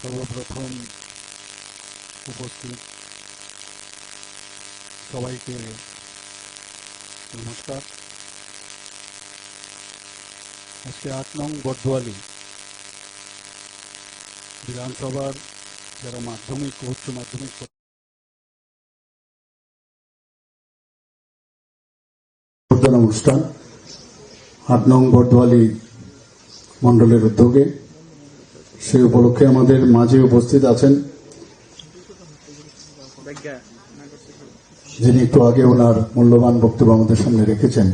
সর্বপ্রথম উপস্থিত সবাইকে নমস্কার। আজকে আট নং বর্দোয়ালি বিধানসভার যারা মাধ্যমিক উচ্চ মাধ্যমিক অনুষ্ঠান আট নং বর্দোয়ালি মণ্ডলের উদ্যোগে সেই উপলক্ষে আমাদের মাঝে উপস্থিত আছেন। যিনি একটু আগে ওনার মূল্যবান বক্তব্য আমাদের সামনে রেখেছেন।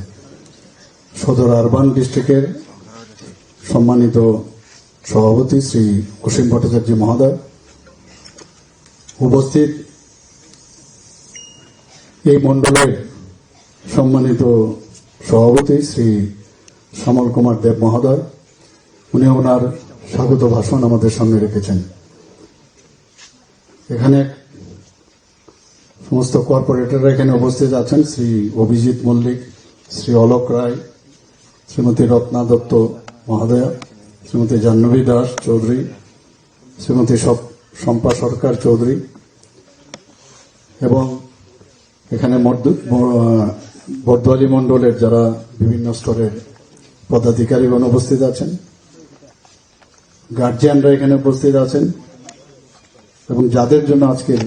সদর আরবান ডিস্ট্রিক্টের সম্মানিত সভাপতি শ্রী অসীম ভট্টাচার্য মহোদয় উপস্থিত এই মণ্ডলের সম্মানিত সভাপতি শ্রী শ্যামল কুমার দেব মহোদয়। উনি ওনার স্বাগত ভাষণ আমাদের সামনে রেখেছেন। এখানে সমস্ত কর্পোরেটররা এখানে উপস্থিত আছেন, শ্রী অভিজিৎ মল্লিক, শ্রী অলোক রায়, শ্রীমতী রত্না দত্ত মহোদয়া, শ্রীমতী জাহ্নবী দাস চৌধুরী, শ্রীমতী শম্পা সরকার চৌধুরী এবং এখানে বর্দোয়ালি মণ্ডলের যারা বিভিন্ন স্তরের পদাধিকারীগণ উপস্থিত আছেন। গার্জিয়ানরা এখানে উপস্থিত আছেন এবং যাদের জন্য আজকের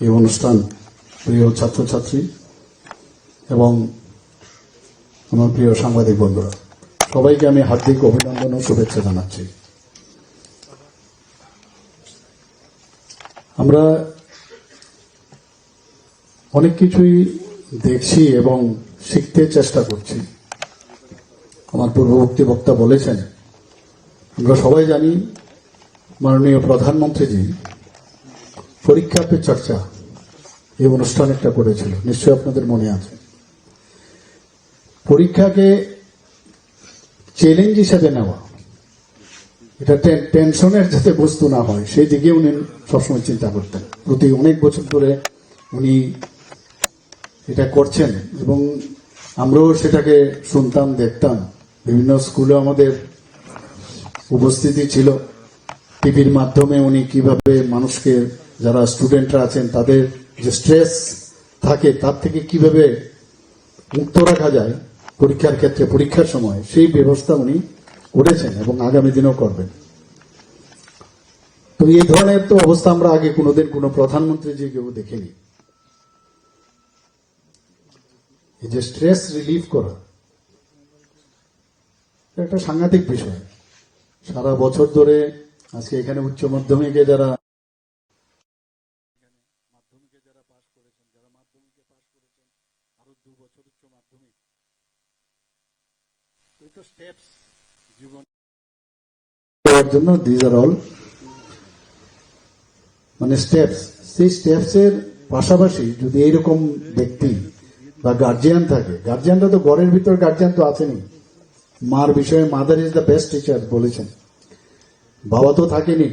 এই অনুষ্ঠান প্রিয় ছাত্রছাত্রী এবং আমার প্রিয় সাংবাদিক বন্ধুরা, সবাইকে আমি হার্দিক অভিনন্দন ও শুভেচ্ছা জানাচ্ছি। আমরা অনেক কিছুই দেখছি এবং শিখতে চেষ্টা করছি। আমার পূর্ববর্তী বক্তা বলেছেন আমরা সবাই জানি মাননীয় প্রধানমন্ত্রীজি পরীক্ষা পে চর্চা এই অনুষ্ঠান একটা করেছিল নিশ্চয়ই আপনাদের মনে আছে। পরীক্ষাকে চ্যালেঞ্জ হিসেবে নেওয়া, এটা টেনশনের যাতে বস্তু না হয়, সেই দিকে উনি সবসময় চিন্তা করতেন। প্রতি অনেক বছর ধরে উনি এটা করছেন এবং আমরাও সেটাকে শুনতাম, দেখতাম। বিভিন্ন স্কুলে আমাদের উপস্থিতি ছিল। টিভির মাধ্যমে উনি কীভাবে মানুষকে, যারা স্টুডেন্টরা আছেন, তাদের যে স্ট্রেস থাকে, তার থেকে কীভাবে মুক্ত রাখা যায়, পরীক্ষার ক্ষেত্রে, পরীক্ষার সময়, সেই ব্যবস্থা উনি করেছেন এবং আগামী দিনেও করবেন। তো এই ধরনের তো অবস্থা আমরা আগে কোনোদিন কোনো প্রধানমন্ত্রী যে কেউ দেখিনি। এই যে স্ট্রেস রিলিফ করা একটা সাংঘাতিক বিষয়। সারা বছর ধরে আজকে এখানে উচ্চ মাধ্যমিকে যারা জন্য আর অল মানে স্টেপস সেই পাশাপাশি যদি এইরকম ব্যক্তি বা গার্জিয়ান থাকে গার্জিয়ানরা তো ঘরের ভিতর গার্জিয়ান তো আছেনই। মার বিষয়ে mother is the best teacher বলেছেন। বাবা তো থাকেনি।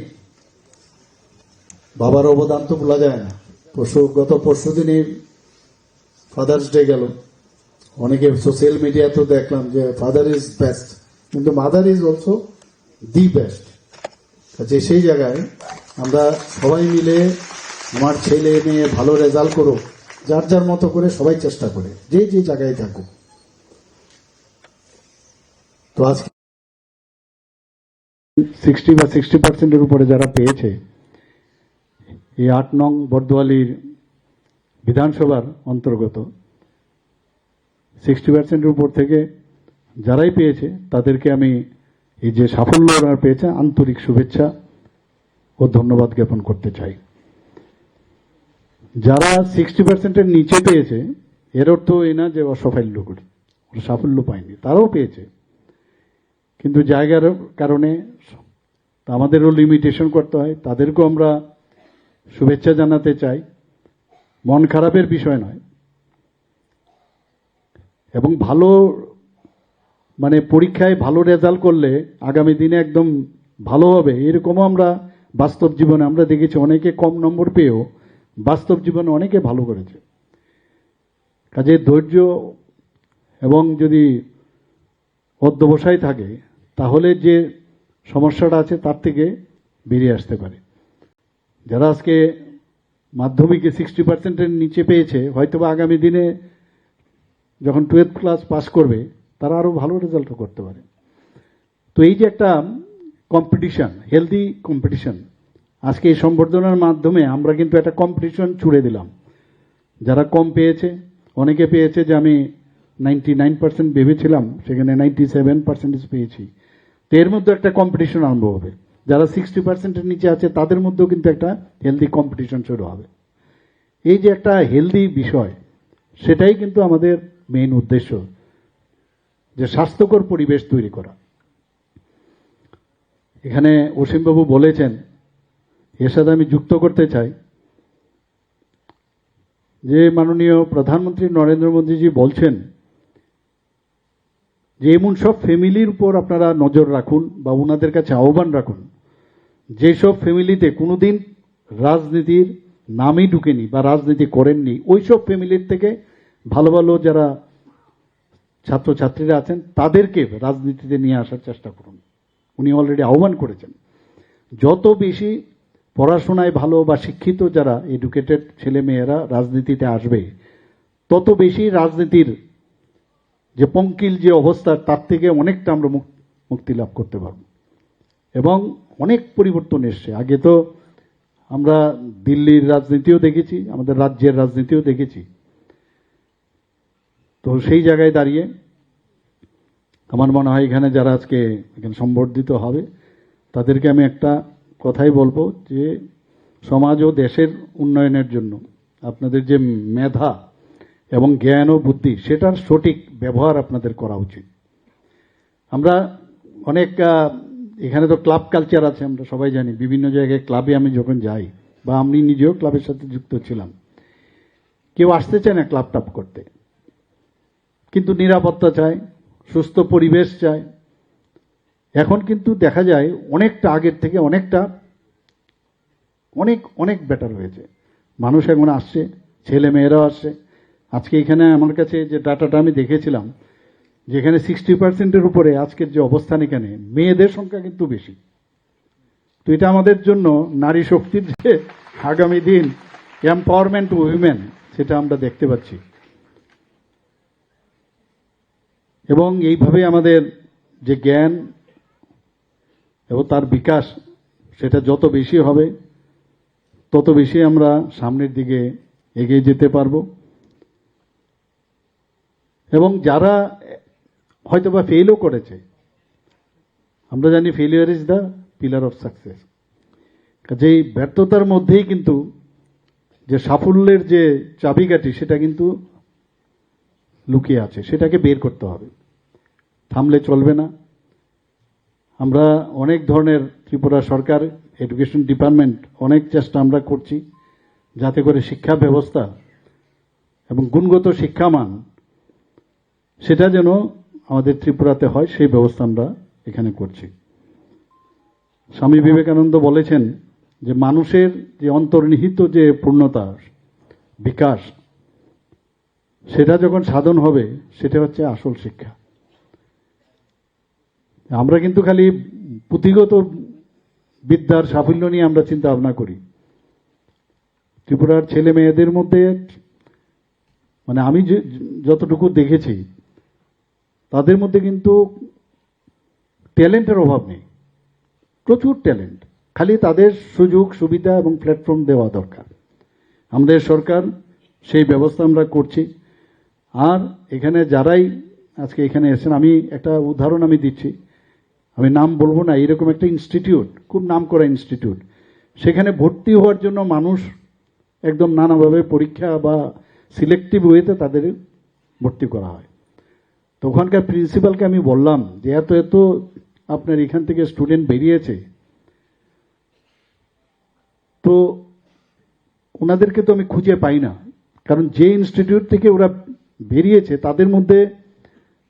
বাবার অবদান তো ভোলা যায় না। পরশু গত পরশু দিনে ফাদার্স ডে গেল। অনেকে সোশ্যাল মিডিয়াতেও দেখলাম যে ফাদার ইজ বেস্ট কিন্তু mother is also the best যে সেই জায়গায় আমরা সবাই মিলে আমার ছেলে, মেয়ে ভালো রেজাল্ট করো যার যার মতো করে সবাই চেষ্টা করে, যে যে জায়গায় থাকুক। সিক্সটি বা সিক্সটি পার্সেন্টের উপরে যারা পেয়েছে, এই আট নং বর্দোয়ালির বিধানসভার অন্তর্গত সিক্সটি পার্সেন্টের উপর থেকে যারাই পেয়েছে, তাদেরকে আমি এই যে সাফল্য ওনারা পেয়েছে, আন্তরিক শুভেচ্ছা ও ধন্যবাদ জ্ঞাপন করতে চাই। যারা সিক্সটি পার্সেন্টের নিচে পেয়েছে, এর অর্থ এই না যে অসাফল্য করি সাফল্য পায়নি, তারাও পেয়েছে। কিন্তু জায়গার কারণে আমাদেরও লিমিটেশন করতে হয়, তাদেরকেও আমরা শুভেচ্ছা জানাতে চাই। মন খারাপের বিষয় নয়। এবং ভালো মানে পরীক্ষায় ভালো রেজাল্ট করলে আগামী দিনে একদম ভালো হবে, এরকমও আমরা বাস্তব জীবনে আমরা দেখেছি, অনেকে কম নম্বর পেয়েও বাস্তব জীবনে অনেকে ভালো করেছে। কাজে ধৈর্য এবং যদি অধ্যবসায় থাকে তাহলে যে সমস্যাটা আছে তার থেকে বেরিয়ে আসতে পারে। যারা আজকে মাধ্যমিকে সিক্সটি পার্সেন্টের নিচে পেয়েছে, হয়তোবা আগামী দিনে যখন টুয়েলভ ক্লাস পাস করবে, তারা আরও ভালো রেজাল্টও করতে পারে। তো এই যে একটা কম্পিটিশন হেলদি কম্পিটিশন আজকে এই সম্বর্ধনার মাধ্যমে আমরা কিন্তু একটা কম্পিটিশন ছুড়ে দিলাম। যারা কম পেয়েছে, অনেকে পেয়েছে যে আমি নাইনটি নাইন পার্সেন্ট ভেবেছিলাম, সেখানে নাইনটি সেভেন পার্সেন্টেজ পেয়েছি। তো এর মধ্যে একটা কম্পিটিশন আরম্ভ হবে। যারা সিক্সটি পার্সেন্টের নিচে আছে, তাদের মধ্যেও কিন্তু একটা হেলদি কম্পিটিশন শুরু হবে। এই যে একটা হেলদি বিষয়, সেটাই কিন্তু আমাদের মেইন উদ্দেশ্য, যে স্বাস্থ্যকর পরিবেশ তৈরি করা। এখানে অসীমবাবু বলেছেন, এর সাথে আমি যুক্ত করতে চাই, যে মাননীয় প্রধানমন্ত্রী নরেন্দ্র মোদীজি বলছেন যে এমন সব ফ্যামিলির উপর আপনারা নজর রাখুন বা ওনাদের কাছে আহ্বান রাখুন যেসব ফ্যামিলিতে কোনোদিন রাজনীতির নামই ঢুকেনি বা রাজনীতি করেননি, ওই সব ফ্যামিলির থেকে ভালো ভালো যারা ছাত্রছাত্রীরা আছেন, তাদেরকে রাজনীতিতে নিয়ে আসার চেষ্টা করুন। উনি অলরেডি আহ্বান করেছেন। যত বেশি পড়াশোনায় ভালো বা শিক্ষিত যারা এডুকেটেড ছেলে মেয়েরা রাজনীতিতে আসবে, তত বেশি রাজনীতির যে পঙ্কিল যে অবস্থা, তার থেকে অনেকটা আমরা মুক- মুক্তি লাভ করতে পারব। এবং অনেক পরিবর্তন এসছে। আগে তো আমরা দিল্লির রাজনীতিও দেখেছি, আমাদের রাজ্যের রাজনীতিও দেখেছি। তো সেই জায়গায় দাঁড়িয়ে আমার মনে হয় এখানে যারা আজকে এখানে সম্বর্ধিত হবে, তাদেরকে আমি একটা কথাই বলব যে সমাজ ও দেশের উন্নয়নের জন্য আপনাদের যে মেধা এবং জ্ঞান ও বুদ্ধি, সেটার সঠিক ব্যবহার আপনাদের করা উচিত। আমরা অনেক এখানে তো ক্লাব কালচার আছে, আমরা সবাই জানি। বিভিন্ন জায়গায় ক্লাবে আমি যখন যাই, বা আমি নিজেও ক্লাবের সাথে যুক্ত ছিলাম, কেউ আসতে চায় না ক্লাব টাপ করতে। কিন্তু নিরাপত্তা চায়, সুস্থ পরিবেশ চায়। এখন কিন্তু দেখা যায়, অনেকটা আগের থেকে অনেকটা, অনেক অনেক বেটার হয়েছে। মানুষ এখন আসছে ছেলে মেয়েরাও আসছে। আজকে এখানে আমার কাছে যে ডাটাটা আমি দেখেছিলাম, যেখানে সিক্সটি পার্সেন্টের উপরে আজকের যে অবস্থান এখানে, মেয়েদের সংখ্যা কিন্তু বেশি। তো এটা আমাদের জন্য নারী শক্তির যে আগামী দিন এম্পাওয়ারমেন্ট উইমেন সেটা আমরা দেখতে পাচ্ছি। এবং এইভাবে আমাদের যে জ্ঞান এবং তার বিকাশ, সেটা যত বেশি হবে, তত বেশি আমরা সামনের দিকে এগিয়ে যেতে পারব। এবং যারা হয়তোবা ফেলও করেছে, আমরা জানি failure is the pillar of success কাজেই ব্যর্থতার মধ্যেই কিন্তু যে সাফল্যের যে চাবিকাঠি, সেটা কিন্তু লুকিয়ে আছে, সেটাকে বের করতে হবে। থামলে চলবে না। আমরা অনেক ধরনের ত্রিপুরা সরকার এডুকেশন ডিপার্টমেন্ট অনেক চেষ্টা আমরা করছি যাতে করে শিক্ষা ব্যবস্থা এবং গুণগত শিক্ষামান সেটা যেন আমাদের ত্রিপুরাতে হয়, সেই ব্যবস্থা আমরা এখানে করছি। স্বামী বিবেকানন্দ বলেছেন যে মানুষের যে অন্তর্নিহিত যে পূর্ণতা, বিকাশ, সেটা যখন সাধন হবে, সেটা হচ্ছে আসল শিক্ষা। আমরা কিন্তু খালি পুঁথিগত বিদ্যার সাফল্য নিয়ে আমরা চিন্তা ভাবনা করি। ত্রিপুরার ছেলে মেয়েদের মধ্যে মানে আমি যতটুকু দেখেছি তাদের মধ্যে কিন্তু ট্যালেন্টের অভাব নেই। প্রচুর ট্যালেন্ট। খালি তাদের সুযোগ, সুবিধা এবং প্ল্যাটফর্ম দেওয়া দরকার। আমাদের সরকার সেই ব্যবস্থা আমরা করছি। আর এখানে যারাই আজকে এখানে এসেছেন, আমি একটা উদাহরণ আমি দিচ্ছি। আমি নাম বলব না এরকম একটা ইনস্টিটিউট, খুব নাম করা ইনস্টিটিউট। সেখানে ভর্তি হওয়ার জন্য মানুষ একদম নানাভাবে পরীক্ষা বা সিলেক্টিভ ওয়েতে তাদের ভর্তি করা হয়। তো ওখানকার প্রিন্সিপালকে আমি বললাম যে এত এত আপনার এখান থেকে স্টুডেন্ট বেরিয়েছে। তো ওনাদেরকে তো আমি খুঁজে পাই না। কারণ যে ইনস্টিটিউট থেকে ওরা বেরিয়েছে, তাদের মধ্যে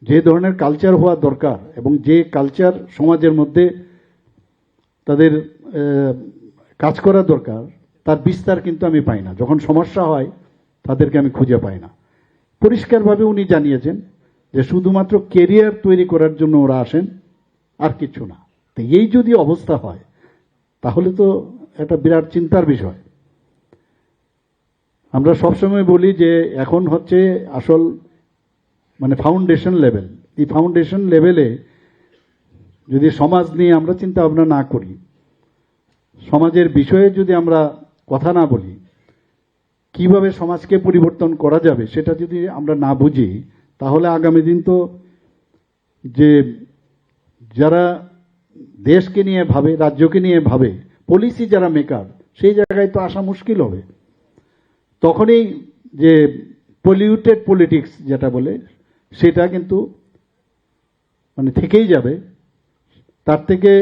যে ধরনের কালচার হওয়া দরকার এবং যে কালচার সমাজের মধ্যে তাদের কাজ করা দরকার, তার বিস্তার কিন্তু আমি পাই না। যখন সমস্যা হয়, তাদেরকে আমি খুঁজে পাই না। পরিষ্কারভাবে উনি জানিয়েছেন। যে শুধুমাত্র কেরিয়ার তৈরি করার জন্য ওরা আসেন, আর কিছু না। তো এই যদি অবস্থা হয়, তাহলে তো একটা বিরাট চিন্তার বিষয়। আমরা সবসময় বলি যে এখন হচ্ছে আসল মানে ফাউন্ডেশন লেভেল এই ফাউন্ডেশন লেভেলে যদি সমাজ নিয়ে আমরা চিন্তা ভাবনা না করি, সমাজের বিষয়ে যদি আমরা কথা না বলি, কীভাবে সমাজকে পরিবর্তন করা যাবে, সেটা যদি আমরা না বুঝি তাহলে আগামী দিন তো যে যারা দেশকে নিয়ে ভাবে, রাজ্যকে নিয়ে ভাবে পলিসি যারা মেকার সেই জায়গায় তো আসা মুশকিল হবে। তখনই যে পলিউটেড পলিটিক্স যেটা বলে, সেটা কিন্তু মানে থেকেই যাবে। তার থেকে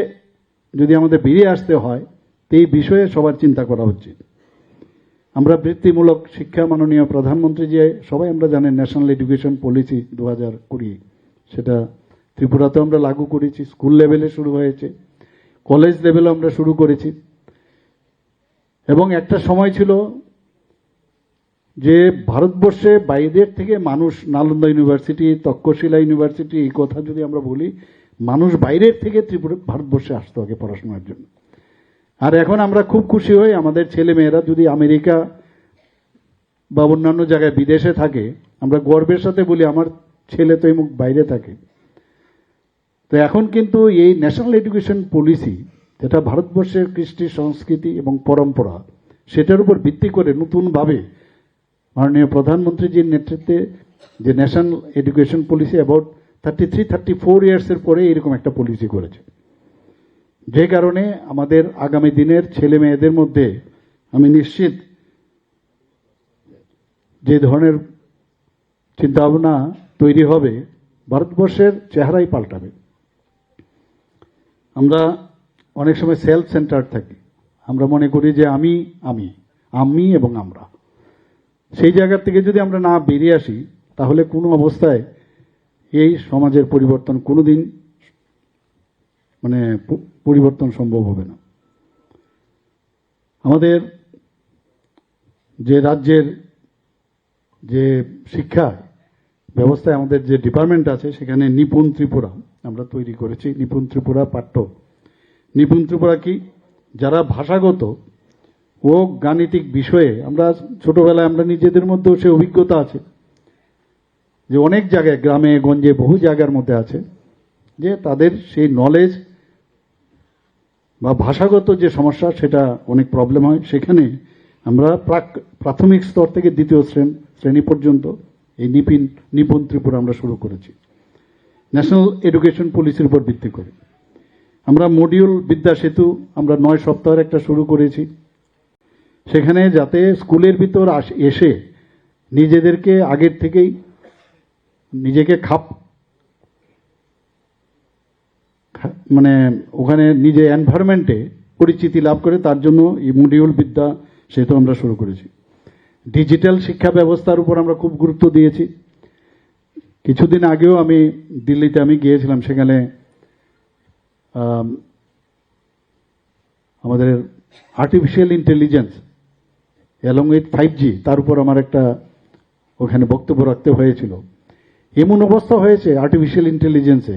যদি আমাদের বেরিয়ে আসতে হয়, তো এই বিষয়ে সবার চিন্তা করা উচিত। আমরা বৃত্তিমূলক শিক্ষা মাননীয় প্রধানমন্ত্রী যে সবাই আমরা জানেন ন্যাশনাল এডুকেশন পলিসি দু হাজার কুড়ি। সেটা ত্রিপুরাতেও আমরা লাগু করেছি, স্কুল লেভেলে শুরু হয়েছে, কলেজ লেভেলে আমরা শুরু করেছি। এবং একটা সময় ছিল যে ভারতবর্ষে বাইরের থেকে মানুষ, নালন্দা ইউনিভার্সিটি, তক্ষশিলা ইউনিভার্সিটি, এই কথা যদি আমরা বলি, মানুষ বাইরের থেকে ত্রিপুরা, ভারতবর্ষে আসতো আগে পড়াশোনার জন্য। আর এখন আমরা খুব খুশি হই আমাদের ছেলে মেয়েরা যদি আমেরিকা বা অন্যান্য জায়গায় বিদেশে থাকে, আমরা গর্বের সাথে বলি আমার ছেলে তো এই মুখ বাইরে থাকে। তো এখন কিন্তু এই ন্যাশনাল এডুকেশন পলিসি যেটা ভারতবর্ষের কৃষ্টি সংস্কৃতি এবং পরম্পরা, সেটার উপর ভিত্তি করে নতুনভাবে মাননীয় প্রধানমন্ত্রীজির নেতৃত্বে যে national education policy about thirty three thirty four ইয়ার্সের পরে এরকম একটা পলিসি করেছে। যে কারণে আমাদের আগামী দিনের ছেলে মেয়েদের মধ্যে আমি নিশ্চিত যে ধরনের চিন্তাভাবনা তৈরি হবে, ভারতবর্ষের চেহারাই পাল্টাবে। আমরা অনেক সময় সেলফ সেন্টার থাকি। আমরা মনে করি যে আমি আমি আমি এবং আমরা। সেই জায়গার থেকে যদি আমরা না বেরিয়ে আসি, তাহলে কোনো অবস্থায় এই সমাজের পরিবর্তন কোনোদিন মানে পরিবর্তন সম্ভব হবে না। আমাদের যে রাজ্যের যে শিক্ষা ব্যবস্থায় আমাদের যে ডিপার্টমেন্ট আছে, সেখানে নিপুণ ত্রিপুরা, আমরা তৈরি করেছি নিপুণ ত্রিপুরা পাঠ্য। নিপুণ ত্রিপুরা কি? যারা ভাষাগত ও গাণিতিক বিষয়ে, আমরা ছোটবেলায় আমরা নিজেদের মধ্যেও সে অভিজ্ঞতা আছে যে অনেক জায়গায়, গ্রামে, গঞ্জে, বহু জায়গার মধ্যে আছে যে তাদের সেই নলেজ বা ভাষাগত যে সমস্যা, সেটা অনেক প্রবলেম হয়। সেখানে আমরা প্রাক, প্রাথমিক স্তর থেকে দ্বিতীয় শ্রেণ, শ্রেণি পর্যন্ত এই নিপিন, নিপুণ ত্রিপুরা আমরা শুরু করেছি। ন্যাশনাল এডুকেশন পলিসির উপর ভিত্তি করে। আমরা মডিউল বিদ্যা সেতু আমরা নয় সপ্তাহের একটা শুরু করেছি। সেখানে যাতে স্কুলের ভিতর এসে নিজেদেরকে আগের থেকেই নিজেকে খাপ মানে ওখানে নিজে এনভায়রনমেন্টে পরিচিতি লাভ করে তার জন্য এই মডিউল বিদ্যা সেতু আমরা শুরু করেছি। ডিজিটাল শিক্ষা ব্যবস্থার উপর আমরা খুব গুরুত্ব দিয়েছি। কিছুদিন আগেও আমি দিল্লিতে আমি গিয়েছিলাম, সেখানে আমাদের artificial intelligence along with five G তার উপর আমার একটা ওখানে বক্তব্য রাখতে হয়েছিল। এমন অবস্থা হয়েছে আর্টিফিশিয়াল ইন্টেলিজেন্সে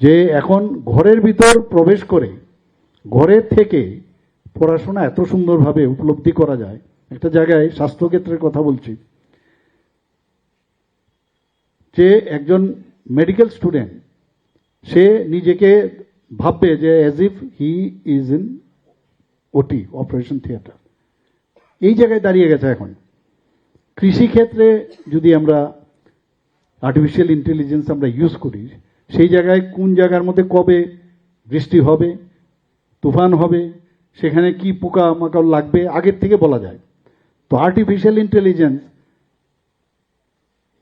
যে এখন ঘরের ভিতর প্রবেশ করে ঘরে থেকে পড়াশোনা এত সুন্দরভাবে উপলব্ধি করা যায়, একটা জায়গায় স্বাস্থ্যক্ষেত্রের কথা বলছি, যে একজন মেডিকেল স্টুডেন্ট সে নিজেকে ভাববে যে as if he is in OT operation theatre এই জায়গায় দাঁড়িয়ে গেছে এখন। কৃষিক্ষেত্রে যদি আমরা আর্টিফিশিয়াল ইন্টেলিজেন্স আমরা ইউজ করি সেই জায়গায় কোন জায়গার মধ্যে কবে বৃষ্টি হবে, তুফান হবে, সেখানে কি পোকা মাকড় লাগবে, আগের থেকে বলা যায়। তো আর্টিফিশিয়াল ইন্টেলিজেন্স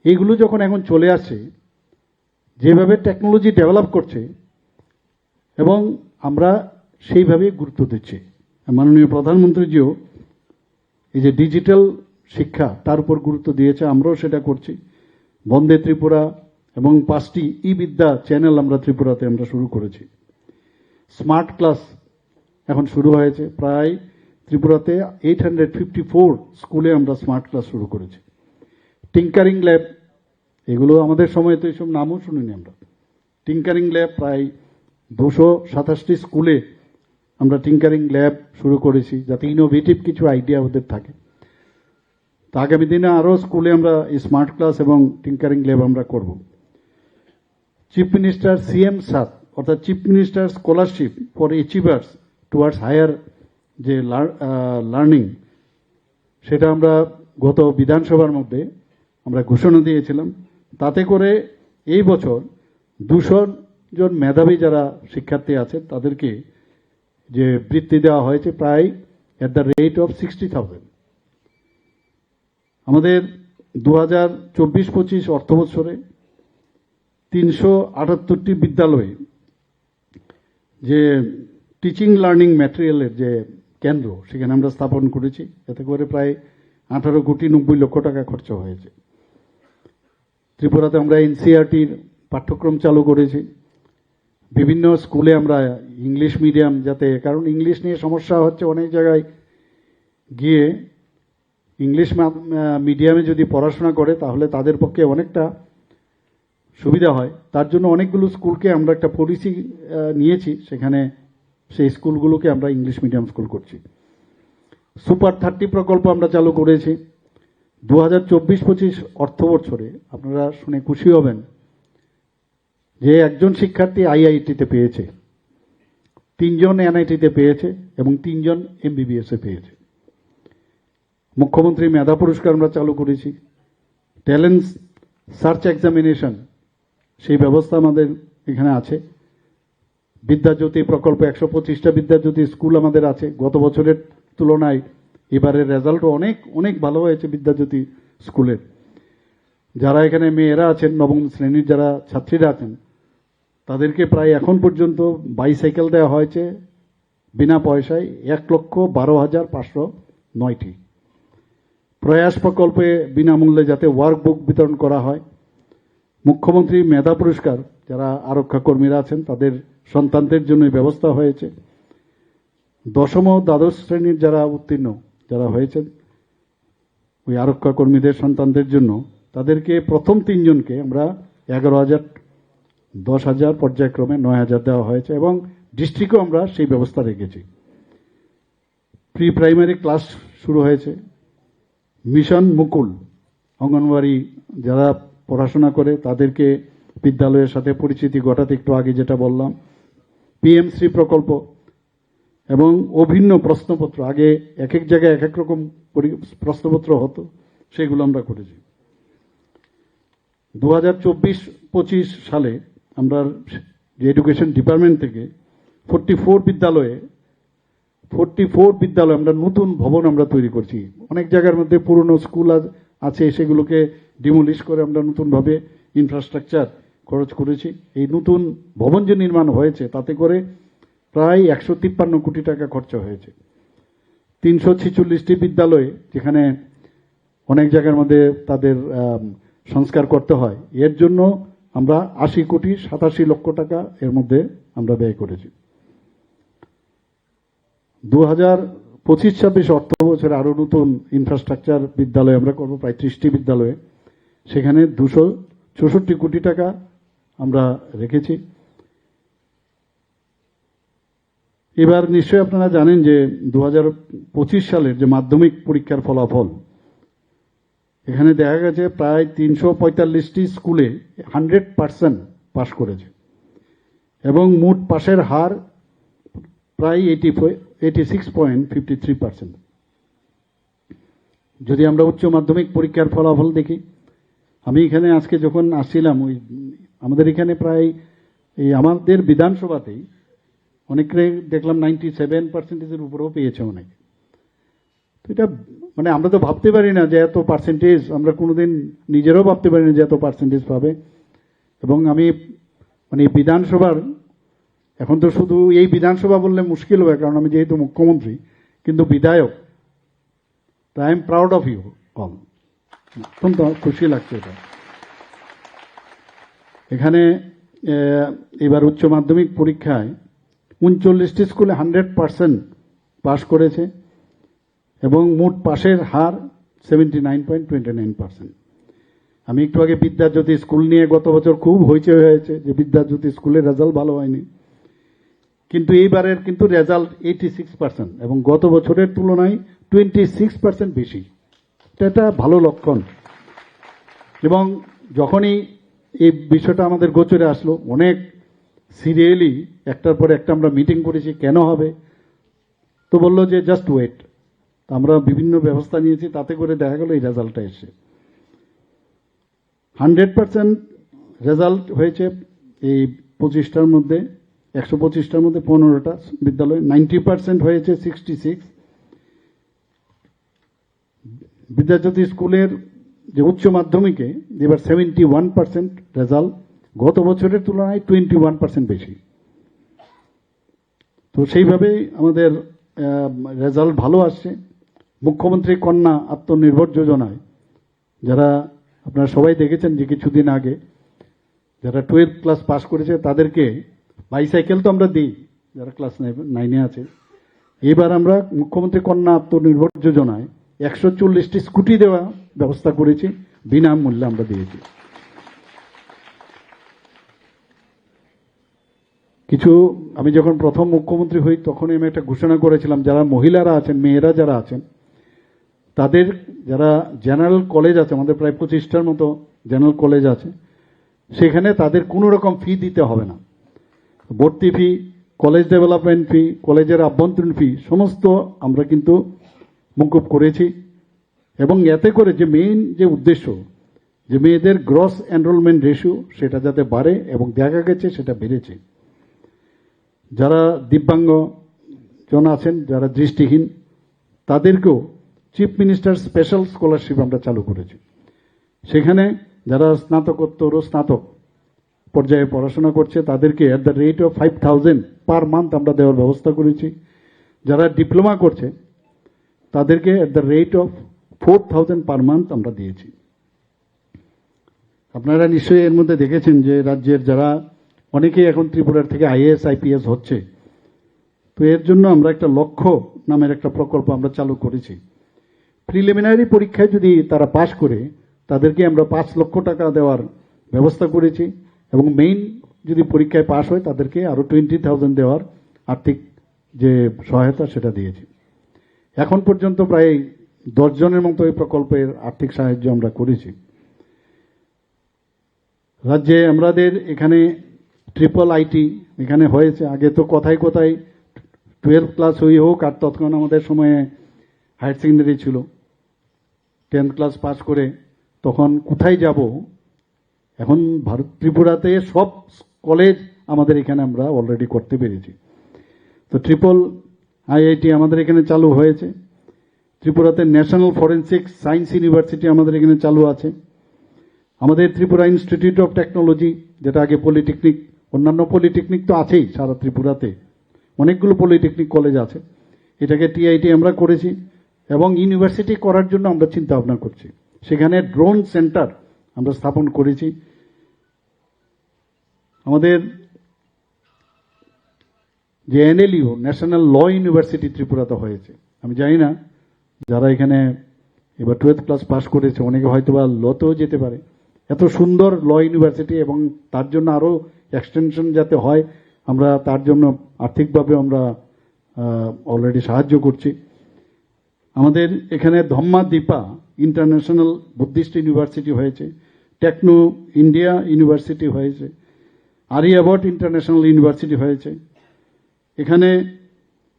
এগুলো যখন এখন চলে আসে, যেভাবে টেকনোলজি ডেভেলপ করছে এবং আমরা সেইভাবে গুরুত্ব দিচ্ছি। মাননীয় প্রধানমন্ত্রীজিও এই যে ডিজিটাল শিক্ষা, তার উপর গুরুত্ব দিয়েছে, আমরাও সেটা করছি। বন্দে ত্রিপুরা এবং পাঁচটি ই বিদ্যা চ্যানেল আমরা ত্রিপুরাতে আমরা শুরু করেছি। স্মার্ট ক্লাস এখন শুরু হয়েছে। প্রায় ত্রিপুরাতে এইট হান্ড্রেড ফিফটি ফোর স্কুলে আমরা স্মার্ট ক্লাস শুরু করেছি। টিঙ্কারিং ল্যাব, এগুলো আমাদের সময় তো এইসব নামও শুনিনি আমরা। টিঙ্কারিং ল্যাব প্রায় দুশো সাতাশটি স্কুলে আমরা টিঙ্কারিং ল্যাব শুরু করেছি, যাতে ইনোভেটিভ কিছু আইডিয়া ওদের থাকে। তো আগামী দিনে আরও স্কুলে আমরা স্মার্ট ক্লাস এবং টিঙ্কারিং ল্যাব আমরা করব। চিফ মিনিস্টার সিএম সাত অর্থাৎ chief minister scholarship for achievers towards higher যে লার্নিং সেটা আমরা গত বিধানসভার মধ্যে আমরা ঘোষণা দিয়েছিলাম। তাতে করে এই বছর দুশো জন মেধাবী যারা শিক্ষার্থী আছে, তাদেরকে যে বৃত্তি দেওয়া হয়েছে প্রায় at the rate of sixty thousand আমাদের দু হাজার চব্বিশ পঁচিশ অর্থ বছরে তিনশো আটাত্তরটি বিদ্যালয়ে যে টিচিং লার্নিং ম্যাটেরিয়ালের যে কেন্দ্র, সেখানে আমরা স্থাপন করেছি। এতে করে প্রায় আঠারো কোটি নব্বই লক্ষ টাকা খরচ হয়েছে। ত্রিপুরাতে আমরা এনসিআরটির পাঠ্যক্রম চালু করেছি। বিভিন্ন স্কুলে আমরা ইংলিশ মিডিয়াম যাতে, কারণ ইংলিশ নিয়ে সমস্যা হচ্ছে অনেক জায়গায়। গিয়ে ইংলিশ মিডিয়ামে যদি পড়াশোনা করে, তাহলে তাদের পক্ষে অনেকটা সুবিধা হয়। তার জন্য অনেকগুলো স্কুলকে আমরা একটা পলিসি নিয়েছি। সেখানে সেই স্কুলগুলোকে আমরা ইংলিশ মিডিয়াম স্কুল করছি। সুপার থার্টি প্রকল্প আমরা চালু করেছি। দু হাজার চব্বিশ পঁচিশ অর্থ বছরে আপনারা শুনে খুশি হবেন যে একজন শিক্ষার্থী আইআইটিতে পেয়েছে, তিনজন এনআইটিতে পেয়েছে এবং তিনজন এমবিবিএসে পেয়েছে। মুখ্যমন্ত্রী মেধা পুরস্কার আমরা চালু করেছি। ট্যালেন্ট সার্চ এক্সামিনেশন সেই ব্যবস্থা আমাদের এখানে আছে। বিদ্যাজ্যোতি প্রকল্প একশো পঁচিশটা বিদ্যাজ্যোতি স্কুল আমাদের আছে। গত বছরের তুলনায় এবারের রেজাল্টও অনেক অনেক ভালো হয়েছে বিদ্যাজ্যোতি স্কুলের। যারা এখানে মেয়েরা আছেন, নবম শ্রেণির যারা ছাত্রীরা আছেন, তাদেরকে প্রায় এখন পর্যন্ত বাইসাইকেল দেওয়া হয়েছে বিনা পয়সায় এক লক্ষ বারো হাজার পাঁচশো নয়টি। প্রয়াস প্রকল্পে বিনামূল্যে যাতে ওয়ার্কবুক বিতরণ করা হয় মুখ্যমন্ত্রী মেধা পুরস্কার, যারা আরক্ষা কর্মীরা আছেন, তাদের সন্তানদের জন্য ব্যবস্থা হয়েছে। দশম ও দ্বাদশ শ্রেণির যারা উত্তীর্ণ, যারা হয়েছেন, ওই আরক্ষা কর্মীদের সন্তানদের জন্য, তাদেরকে প্রথম তিনজনকে আমরা এগারো হাজার, দশ হাজার পর্যায়ক্রমে নয় হাজার দেওয়া হয়েছে এবং ডিস্ট্রিক্টও আমরা সেই ব্যবস্থা রেখেছি। প্রি প্রাইমারি ক্লাস শুরু হয়েছে। মিশন মুকুল, অঙ্গনওয়াড়ি যারা পড়াশোনা করে তাদেরকে বিদ্যালয়ের সাথে পরিচিতি ঘটাতে একটু আগে যেটা বললাম। পিএমসি প্রকল্প এবং অভিন্ন প্রশ্নপত্র, আগে এক এক জায়গায় এক এক রকম পরি- প্রশ্নপত্র হতো, সেগুলো আমরা করেছি। দু হাজার চব্বিশ পঁচিশ সালে আমরা যে এডুকেশন ডিপার্টমেন্ট থেকে ফোরটি ফোর বিদ্যালয়ে, ফোরটি ফোর বিদ্যালয় আমরা নতুন ভবন আমরা তৈরি করছি। অনেক জায়গার মধ্যে পুরনো স্কুল আছে, সেগুলোকে ডিমোলিশ করে আমরা নতুনভাবে ইনফ্রাস্ট্রাকচার খরচ করেছি। এই নতুন ভবন যে নির্মাণ হয়েছে, তাতে করে প্রায় একশো তিপ্পান্ন কোটি টাকা খরচা হয়েছে। তিনশো ছেচল্লিশটি বিদ্যালয়ে, যেখানে অনেক জায়গার মধ্যে তাদের সংস্কার করতে হয়, এর জন্য আমরা আশি কোটি সাতাশি লক্ষ টাকা এর মধ্যে আমরা ব্যয় করেছি। দু হাজার পঁচিশ ছাব্বিশ অর্থ বছরে আরও নতুন ইনফ্রাস্ট্রাকচার বিদ্যালয়, আমরা করব প্রায় ত্রিশটি বিদ্যালয়ে। সেখানে দুশো চৌষট্টি কোটি টাকা আমরা রেখেছি। এবার নিশ্চয়ই আপনারা জানেন যে দু হাজার পঁচিশ সালের যে মাধ্যমিক পরীক্ষার ফলাফল, এখানে দেখা গেছে প্রায় তিনশো পঁয়তাল্লিশটি স্কুলে হান্ড্রেড পার্সেন্ট পাশ করেছে। এবং মোট পাশের হার প্রায় eighty eighty six point fifty three percent যদি আমরা উচ্চ মাধ্যমিক পরীক্ষার ফলাফল দেখি, আমি এখানে আজকে যখন আসছিলাম, ওই আমাদের এখানে প্রায় এই আমাদের বিধানসভাতেই অনেকে দেখলাম নাইনটি সেভেন পার্সেন্টেজের উপরেও পেয়েছে অনেক। তো এটা মানে আমরা তো ভাবতে পারি না যে এত পার্সেন্টেজ আমরা কোনোদিন নিজেরাও ভাবতে পারি না যে এত পার্সেন্টেজ পাবে। এবং আমি মানে বিধানসভার এখন তো শুধু এই বিধানসভা বললে মুশকিল হবে কারণ আমি যেহেতু মুখ্যমন্ত্রী, কিন্তু বিধায়ক তাই I am proud of you all অত্যন্ত খুশি লাগছে এটা। এখানে এবার উচ্চ মাধ্যমিক পরীক্ষায় উনচল্লিশটি স্কুলে হান্ড্রেড পার্সেন্ট পাশ করেছে, এবং মোট পাশের হার seventy nine point twenty nine percent. আমি একটু আগে বিদ্যাজ্যোতি স্কুল নিয়ে গত বছর খুব হইচই হয়েছে যে বিদ্যাজ্যোতি স্কুলের রেজাল্ট ভালো হয়নি। কিন্তু এইবারের কিন্তু রেজাল্ট এইটি সিক্স পার্সেন্ট এবং গত বছরের তুলনায় টোয়েন্টি সিক্স পার্সেন্ট বেশি। এটা ভালো লক্ষণ। এবং যখনই এই বিষয়টা আমাদের গোচরে আসলো, অনেক সিরিয়ালি একটার পর একটা আমরা মিটিং করেছি, কেন হবে? তো বলল যে জাস্ট ওয়েট আমরা বিভিন্ন ব্যবস্থা নিয়েছি, তাতে করে দেখা গেল এই রেজাল্টটা এসে হান্ড্রেড পার্সেন্ট রেজাল্ট হয়েছে এই পঁচিশটার মধ্যে। একশো পঁচিশটার মধ্যে পনেরোটা বিদ্যালয়, নাইনটি পার্সেন্ট হয়েছে সিক্সটি সিক্স। বিদ্যাজ্যোতি স্কুলের যে উচ্চ মাধ্যমিকে, এবার সেভেন্টি ওয়ান পার্সেন্ট রেজাল্ট, গত বছরের তুলনায় টোয়েন্টি ওয়ান পার্সেন্ট বেশি। তো সেইভাবেই আমাদের রেজাল্ট ভালো আসছে। মুখ্যমন্ত্রী কন্যা আত্মনির্ভর যোজনায়, যারা আপনারা সবাই দেখেছেন যে কিছুদিন আগে, যারা টুয়েলভ ক্লাস পাস করেছে তাদেরকে বাইসাইকেল তো আমরা দিই, যারা ক্লাস নাইনে আছে। এবার আমরা মুখ্যমন্ত্রী কন্যা আত্মনির্ভর যোজনায় একশো চল্লিশটি স্কুটি দেওয়া ব্যবস্থা করেছি, বিনামূল্যে আমরা দিয়েছি। কিছু, আমি যখন প্রথম মুখ্যমন্ত্রী হই, তখনই আমি একটা ঘোষণা করেছিলাম, যারা মহিলারা আছেন, মেয়েরা যারা আছেন, তাদের যারা জেনারেল কলেজ আছে, আমাদের প্রায় পঁচিশটার মতো জেনারেল কলেজ আছে, সেখানে তাদের কোনো রকম ফি দিতে হবে না। ভর্তি ফি কলেজ ডেভেলপমেন্ট ফি কলেজের আভ্যন্তরীণ ফি সমস্ত আমরা কিন্তু মুকুব করেছি। এবং এতে করে যে মেইন যে উদ্দেশ্য, যে মেয়েদের গ্রস এনরোলমেন্ট রেশিও সেটা যাতে বাড়ে এবং দেখা গেছে সেটা বেড়েছে। যারা দিব্যাঙ্গ জন আছেন, যারা দৃষ্টিহীন, তাদেরকেও চিফ মিনিস্টার স্পেশাল স্কলারশিপ আমরা চালু করেছি। সেখানে যারা স্নাতকোত্তর ও স্নাতক পর্যায়ে পড়াশোনা করছে, তাদেরকে at the rate of five thousand per month আমরা দেওয়ার ব্যবস্থা করেছি। যারা ডিপ্লোমা করছে, তাদেরকে at the rate of four thousand per month আমরা দিয়েছি। আপনারা নিশ্চয়ই এর মধ্যে দেখেছেন যে রাজ্যের যারা, অনেকেই এখন ত্রিপুরার থেকে আইএএস আইপিএস হচ্ছে। তো এর জন্য আমরা একটা লক্ষ্য নামের একটা প্রকল্প আমরা চালু করেছি। প্রিলিমিনারি পরীক্ষায় যদি তারা পাশ করে, তাদেরকে আমরা পাঁচ লক্ষ টাকা দেওয়ার ব্যবস্থা করেছি। এবং মেইন যদি পরীক্ষায় পাশ হয়, তাদেরকে আরও টোয়েন্টি থাউজেন্ড দেওয়ার আর্থিক যে সহায়তা সেটা দিয়েছি। এখন পর্যন্ত প্রায় দশজনের মতো এই প্রকল্পের আর্থিক সাহায্য আমরা করেছি। রাজ্যে আমাদের এখানে ট্রিপল আইটি এখানে হয়েছে। আগে তো কথায় কথায় টুয়েলভ ক্লাস হই হোক আর তৎক্ষণ আমাদের সময়ে হায়ার সেকেন্ডারি ছিল। টেন্থ ক্লাস পাস করে তখন কোথায় যাব এখন ভারত ত্রিপুরাতে সব কলেজ আমাদের এখানে আমরা অলরেডি করতে পেরেছি। তো ট্রিপল আইআইটি আমাদের এখানে চালু হয়েছে। ত্রিপুরাতে ন্যাশনাল ফরেন্সিক সায়েন্স ইউনিভার্সিটি আমাদের এখানে চালু আছে। আমাদের ত্রিপুরা ইনস্টিটিউট অফ টেকনোলজি যেটা আগে পলিটেকনিক অন্যান্য পলিটেকনিক তো আছেই সারা ত্রিপুরাতে। অনেকগুলো পলিটেকনিক কলেজ আছে। এটাকে টিআইটি আমরা করেছি এবং ইউনিভার্সিটি করার জন্য আমরা চিন্তা ভাবনা করছি। সেখানে ড্রোন সেন্টার আমরা স্থাপন করেছি। আমাদের যে এনএলইউ ন্যাশনাল ল ইউনিভার্সিটি ত্রিপুরাতে হয়েছে। আমি জানি না যারা এখানে এবার টুয়েলথ ক্লাস পাস করেছে, অনেকে হয়তো বা লতেও যেতে পারে। এত সুন্দর ল ইউনিভার্সিটি এবং তার জন্য আরও এক্সটেনশন যাতে হয়, আমরা তার জন্য আর্থিকভাবে আমরা অলরেডি সাহায্য করছি। আমাদের এখানে Dhamma Dipa international Buddhist university হয়েছে। টেকনো ইন্ডিয়া ইউনিভার্সিটি হয়েছে আরিয়াবট ইন্টারন্যাশনাল ইউনিভার্সিটি হয়েছে। এখানে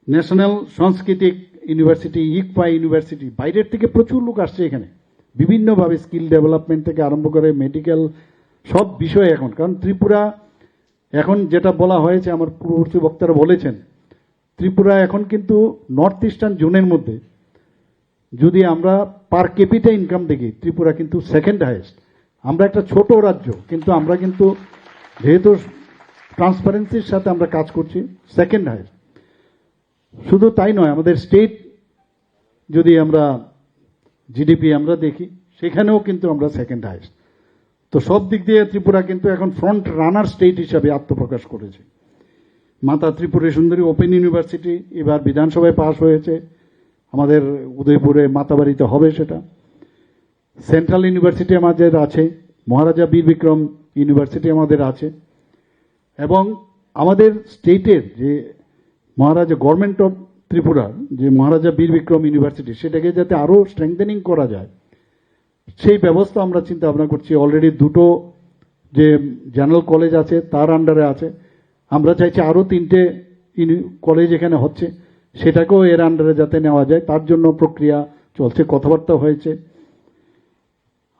ন্যাশনাল সাংস্কৃতিক ইউনিভার্সিটি ইকপা ইউনিভার্সিটি বাইরের থেকে প্রচুর লোক আসছে এখানে। বিভিন্নভাবে স্কিল ডেভেলপমেন্ট থেকে আরম্ভ করে মেডিকেল সব বিষয় এখন। কারণ ত্রিপুরা এখন যেটা বলা হয়েছে, আমার পূর্ববর্তী বক্তারা বলেছেন, ত্রিপুরা এখন কিন্তু নর্থ ইস্টার্ন জোনের মধ্যে। যদি আমরা পার ক্যাপিটা ইনকাম দেখি, ত্রিপুরা কিন্তু সেকেন্ড হাইয়েস্ট আমরা একটা ছোট রাজ্য, কিন্তু আমরা কিন্তু যেহেতু ট্রান্সপারেন্সির সাথে আমরা কাজ করছি সেকেন্ড হাইয়েস্ট শুধু তাই নয়, আমাদের স্টেট যদি আমরা জিডিপি আমরা দেখি, সেখানেও কিন্তু আমরা সেকেন্ড হাইয়েস্ট তো সব দিক দিয়ে ত্রিপুরা কিন্তু এখন ফ্রন্ট রানার স্টেট হিসাবে আত্মপ্রকাশ করেছে। মাতা ত্রিপুরা সুন্দরী ওপেন ইউনিভার্সিটি এবার বিধানসভায় পাশ হয়েছে। আমাদের উদয়পুরে মাতাবাড়িতে হবে সেটা। সেন্ট্রাল ইউনিভার্সিটি আমাদের আছে, মহারাজা বীর বিক্রম ইউনিভার্সিটি আমাদের আছে। এবং আমাদের স্টেটের যে মহারাজা গভর্নমেন্ট অফ ত্রিপুরা যে মহারাজা বীর বিক্রম ইউনিভার্সিটি সেটাকে যাতে আরও স্ট্রেংথেনিং করা যায়, সেই ব্যবস্থা আমরা চিন্তা ভাবনা করছি। অলরেডি দুটো যে জেনারেল কলেজ আছে, তার আন্ডারে আছে। আমরা চাইছি আরও তিনটে কলেজ এখানে হচ্ছে, সেটাকেও এর আন্ডারে যাতে নেওয়া যায়। তার জন্য প্রক্রিয়া চলছে, কথাবার্তা হয়েছে।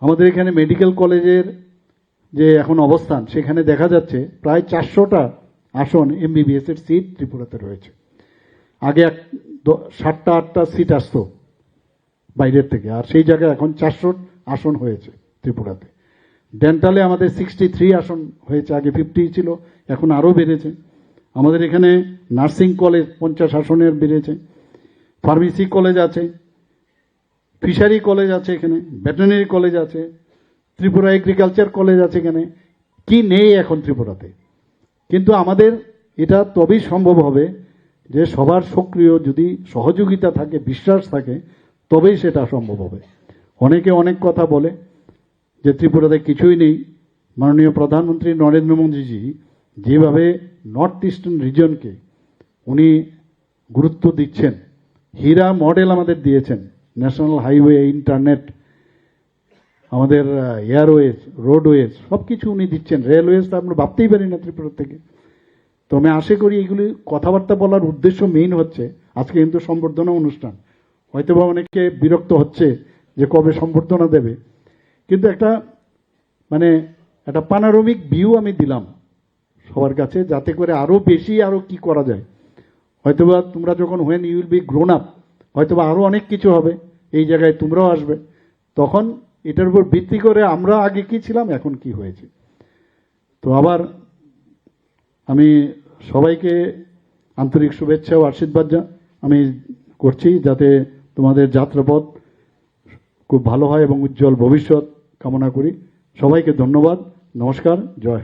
আমাদের এখানে মেডিকেল কলেজের যে এখন অবস্থান, সেখানে দেখা যাচ্ছে প্রায় চারশোটা আসন এমবিবিএস এর সিট ত্রিপুরাতে রয়েছে। আগে এক সাতটা, আটটা সিট আসতো বাইরের থেকে, আর সেই জায়গায় এখন চারশো আসন হয়েছে ত্রিপুরাতে। ডেন্টালে আমাদের সিক্সটি থ্রি আসন হয়েছে, আগে ফিফটি ছিল, এখন আরও বেড়েছে। আমাদের এখানে নার্সিং কলেজ পঞ্চাশ আসনের বেড়েছে ফার্মেসি কলেজ আছে ফিশারি কলেজ আছে এখানে, ভেটেরিনারি কলেজ আছে, ত্রিপুরা এগ্রিকালচার কলেজ আছে এখানে। কি নেই এখন ত্রিপুরাতে? কিন্তু আমাদের এটা তবেই সম্ভব হবে যে সবার সক্রিয় যদি সহযোগিতা থাকে, বিশ্বাস থাকে, তবেই সেটা সম্ভব হবে। অনেকে অনেক কথা বলে যে ত্রিপুরাতে কিছুই নেই। মাননীয় প্রধানমন্ত্রী নরেন্দ্র মোদীজি যেভাবে নর্থ ইস্টার্ন রিজনকে উনি গুরুত্ব দিচ্ছেন, হীরা মডেল আমাদের দিয়েছেন ন্যাশনাল হাইওয়ে ইন্টারনেট আমাদের এয়ারওয়েজ রোডওয়েজ সব কিছু উনি দিচ্ছেন। রেলওয়েজ তো আমরা ভাবতেই পারি না ত্রিপুরা থেকে। তো আমি আশা করি এগুলি কথাবার্তা বলার উদ্দেশ্য মেইন হচ্ছে। আজকে কিন্তু সম্বর্ধনা অনুষ্ঠান। হয়তো বা অনেকে বিরক্ত হচ্ছে যে কবে সম্বর্ধনা দেবে। কিন্তু একটা মানে একটা পানারমিক ভিউ আমি দিলাম সবার কাছে, যাতে করে আরও বেশি আরও কি করা যায়। হয়তোবা তোমরা যখন when you will be grown up হয়তোবা আরও অনেক কিছু হবে, এই জায়গায় তোমরাও আসবে। তখন এটার উপর ভিত্তি করে আমরা আগে কি ছিলাম, এখন কি হয়েছে? তো আবার আমি সবাইকে আন্তরিক শুভেচ্ছা ও আশীর্বাদ আমি করছি যাতে তোমাদের যাত্রাপথ খুব ভালো হয় এবং উজ্জ্বল ভবিষ্যৎ কামনা করি। সবাইকে ধন্যবাদ। নমস্কার। জয়